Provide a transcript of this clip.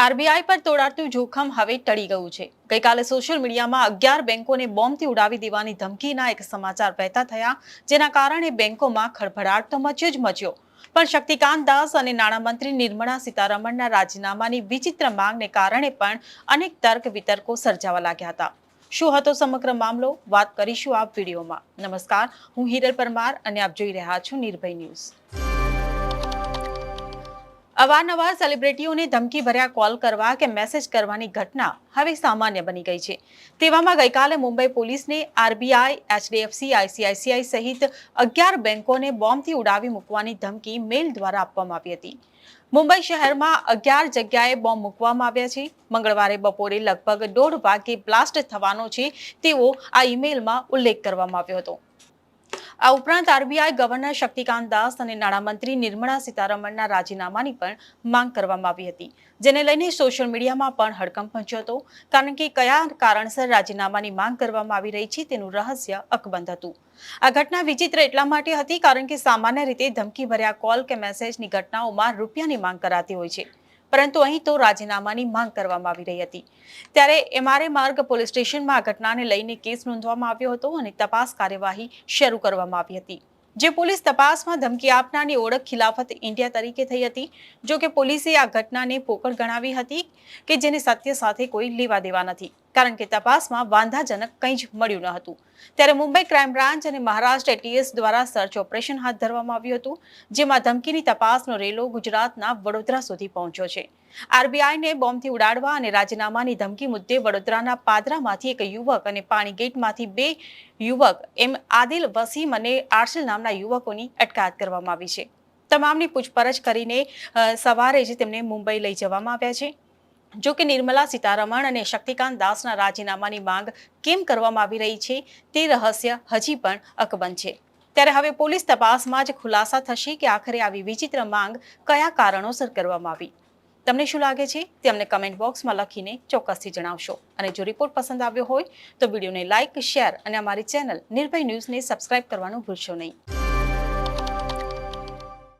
RBI પર તોડાતું જોખમ હવે ટળી ગયું છે. ગઈકાલે સોશિયલ મીડિયામાં અગિયાર બેંકોને બોમ્બથી ઉડાવી દેવાની ધમકીના એક સમાચાર વહેતા થયા, જેના કારણે બેંકોમાં ખળભળાટ તો મચ્યો જ મચ્યો. પણ શક્તિકાંત દાસ અને નાણામંત્રી નિર્મળા સીતારમણના રાજીનામાની વિચિત્ર માંગને કારણે પણ અનેક તર્ક વિતર્કો સર્જાવા લાગ્યા હતા. શું હતો સમગ્ર મામલો? વાત કરીશું આ વિડીયોમાં. નમસ્કાર, હું હિરલ પરમાર અને આપ જોઈ રહ્યા છો નિર્ભય ન્યૂઝ. અવારનવાર સેલિબ્રિટીઓને ધમકી ભર્યા કોલ કરવા કે મેસેજ કરવાની ઘટના હવે સામાન્ય બની ગઈ છે. તેવામાં ગઈકાલે મુંબઈ પોલીસને આરબીઆઈ, એચડીએફસી, આઈસીઆઈસીઆઈ સહિત અગિયાર બેંકોને બોમ્બથી ઉડાવી મૂકવાની ધમકી મેલ દ્વારા આપવામાં આવી હતી. મુંબઈ શહેરમાં અગિયાર જગ્યાએ બોમ્બ મૂકવામાં આવ્યા છે. મંગળવારે બપોરે લગભગ દોઢ વાગે બ્લાસ્ટ થવાનો છે તેવો આ ઈમેલમાં ઉલ્લેખ કરવામાં આવ્યો હતો. આ ઉપરાંત આરબીઆઈ ગવર્નર શક્તિકાંત દાસ અને નાણામંત્રી નિર્મળા સીતારમણના રાજીનામાની પણ માંગ કરવામાં આવી હતી, જેને લઈને સોશિયલ મીડિયામાં પણ હડકંપ પહોંચ્યો હતો. કારણ કે કયા કારણસર રાજીનામાની માંગ કરવામાં આવી રહી છે તેનું રહસ્ય અકબંધ હતું. આ ઘટના વિચિત્ર એટલા માટે હતી કારણ કે સામાન્ય રીતે ધમકી ભર્યા કોલ કે મેસેજની ઘટનાઓમાં રૂપિયાની માંગ કરાતી હોય છે. પરંતુ અહીં તો રાજીનામાની માંગ કરવામાં આવી રહી હતી. ત્યારે એમઆરએ માર્ગ પોલીસ સ્ટેશનમાં આ ઘટનાને લઈને કેસ નોંધવામાં આવ્યો હતો અને તપાસ કાર્યવાહી શરૂ કરવામાં આવી હતી. જે પોલીસ તપાસમાં ધમકી આપનારની ઓળખ ખિલાફત ઇન્ડિયા તરીકે થઈ હતી. જો કે પોલીસે આ ઘટનાને પોકળ ગણાવી હતી કે જેને સત્ય સાથે કોઈ લેવા દેવા નથી. કારણ કે તપાસમાં વાંધાજનક કંઈ જ મળ્યું ન હતું. ત્યારે મુંબઈ ક્રાઇમ બ્રાન્ચ અને મહારાષ્ટ્ર એટીએસ દ્વારા સર્ચ ઓપરેશન હાથ ધરવામાં આવ્યું હતું, જેમાં ધમકીની તપાસનો રેલો ગુજરાતના વડોદરા સુધી પહોંચ્યો છે. આરબીઆઈને બોમ્બથી ઉડાડવા અને રાજીનામાની ધમકી મુદ્દે વડોદરાના પાદરામાંથી એક યુવક અને પાણીગેટમાંથી બે યુવક એમ આદિલ વસીમ અને આર્સેલ નામના યુવકોની અટકાયત કરવામાં આવી છે. તમામની પૂછપરછ કરીને સવારે જ તેમને મુંબઈ લઈ જવામાં આવ્યા છે. જો કે નિર્મલા સીતારમણ અને શક્તિકાંત દાસના રાજીનામાની માંગ કેમ કરવામાં આવી રહી છે તે રહસ્ય હજી પણ અકબંધ છે. ત્યારે હવે પોલીસ તપાસમાં જ ખુલાસા થશે કે આખરે આવી વિચિત્ર માંગ કયા કારણોસર કરવામાં આવી. તમને શું લાગે છે તે અમને કમેન્ટ બોક્સમાં લખીને ચોક્કસથી જણાવશો. અને જો રિપોર્ટ પસંદ આવ્યો હોય તો વિડીયોને લાઇક શેર અને અમારી ચેનલ નિર્ભય ન્યૂઝને સબસ્ક્રાઇબ કરવાનું ભૂલશો નહીં.